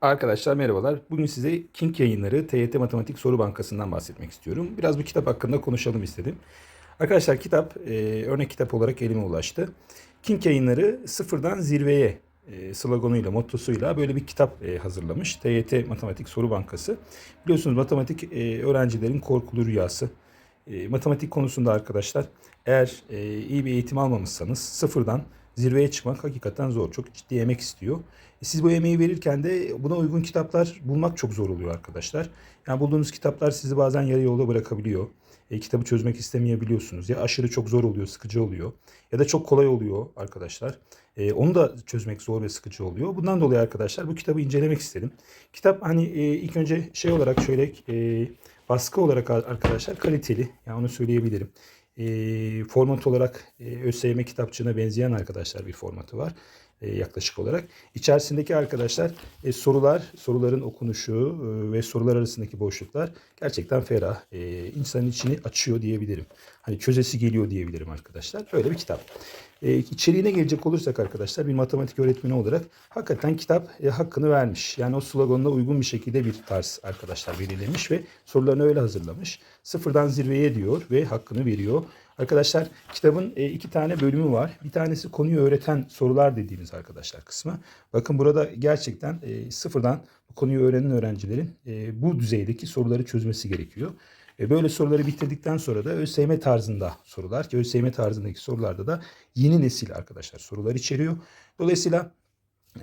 Arkadaşlar merhabalar. Bugün size King Yayınları TYT Matematik Soru Bankası'ndan bahsetmek istiyorum. Biraz bu kitap hakkında konuşalım istedim. Arkadaşlar kitap e, örnek kitap olarak elime ulaştı. King Yayınları sıfırdan zirveye e, sloganıyla, mottosuyla böyle bir kitap e, hazırlamış. TYT Matematik Soru Bankası. Biliyorsunuz matematik e, öğrencilerin korkulu rüyası. E, matematik konusunda arkadaşlar eğer e, iyi bir eğitim almamışsanız sıfırdan zirveye çıkmak hakikaten zor. Çok ciddi emek istiyor. E, Siz bu emeği verirken de buna uygun kitaplar bulmak çok zor oluyor arkadaşlar. Yani bulduğunuz kitaplar sizi bazen yarı yolda bırakabiliyor. E, kitabı çözmek istemeyebiliyorsunuz. Ya aşırı çok zor oluyor, sıkıcı oluyor. Ya da çok kolay oluyor arkadaşlar. E, onu da çözmek zor ve sıkıcı oluyor. Bundan dolayı arkadaşlar bu kitabı incelemek istedim. Kitap hani e, ilk önce şey olarak şöyle e, baskı olarak arkadaşlar kaliteli. Yani onu söyleyebilirim. E, format olarak e, ÖSYM kitapçığına benzeyen arkadaşlar bir formatı var e, yaklaşık olarak. İçerisindeki arkadaşlar e, sorular, soruların okunuşu e, ve sorular arasındaki boşluklar gerçekten ferah. E, insanın içini açıyor diyebilirim. Hani çözesi geliyor diyebilirim arkadaşlar. Böyle bir kitap. E, içeriğine gelecek olursak arkadaşlar bir matematik öğretmeni olarak hakikaten kitap e, hakkını vermiş. Yani o sloganına uygun bir şekilde bir tarz arkadaşlar belirlemiş ve sorularını öyle hazırlamış. Sıfırdan zirveye diyor ve hakkını veriyor. Arkadaşlar kitabın e, iki tane bölümü var. Bir tanesi konuyu öğreten sorular dediğimiz arkadaşlar kısmı. Bakın burada gerçekten e, sıfırdan konuyu öğrenen öğrencilerin e, bu düzeydeki soruları çözmesi gerekiyor. E, Böyle soruları bitirdikten sonra da ÖSYM tarzında sorular ki ÖSYM tarzındaki sorularda da yeni nesil arkadaşlar sorular içeriyor. Dolayısıyla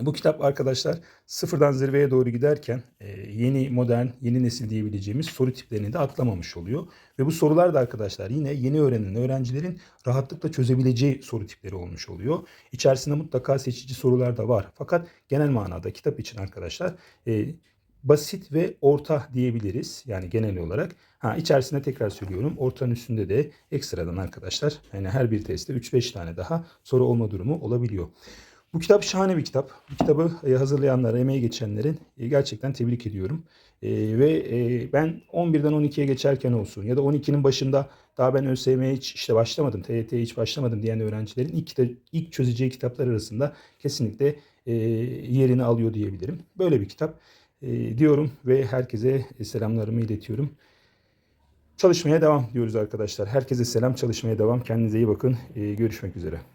bu kitap arkadaşlar sıfırdan zirveye doğru giderken e, yeni modern, yeni nesil diyebileceğimiz soru tiplerini de atlamamış oluyor. Ve bu sorular da arkadaşlar yine yeni öğrenen öğrencilerin rahatlıkla çözebileceği soru tipleri olmuş oluyor. İçerisinde mutlaka seçici sorular da var. Fakat genel manada kitap için arkadaşlar e, basit ve orta diyebiliriz. Yani genel olarak. Ha içerisinde tekrar söylüyorum. Ortanın üstünde de ekstradan arkadaşlar yani her bir testte 3-5 tane daha soru olma durumu olabiliyor. Bu kitap şahane bir kitap. Bu kitabı e, hazırlayanlara, emeği geçenlerin e, gerçekten tebrik ediyorum. E, ve e, ben 11'den 12'ye geçerken olsun ya da 12'nin başında daha ben ÖSYM'ye hiç işte başlamadım, TYT'ye hiç başlamadım diyen öğrencilerin ilk, kita- ilk çözeceği kitaplar arasında kesinlikle e, yerini alıyor diyebilirim. Böyle bir kitap diyorum ve herkese selamlarımı iletiyorum. Çalışmaya devam diyoruz arkadaşlar. Herkese selam, çalışmaya devam. Kendinize iyi bakın. E, görüşmek üzere.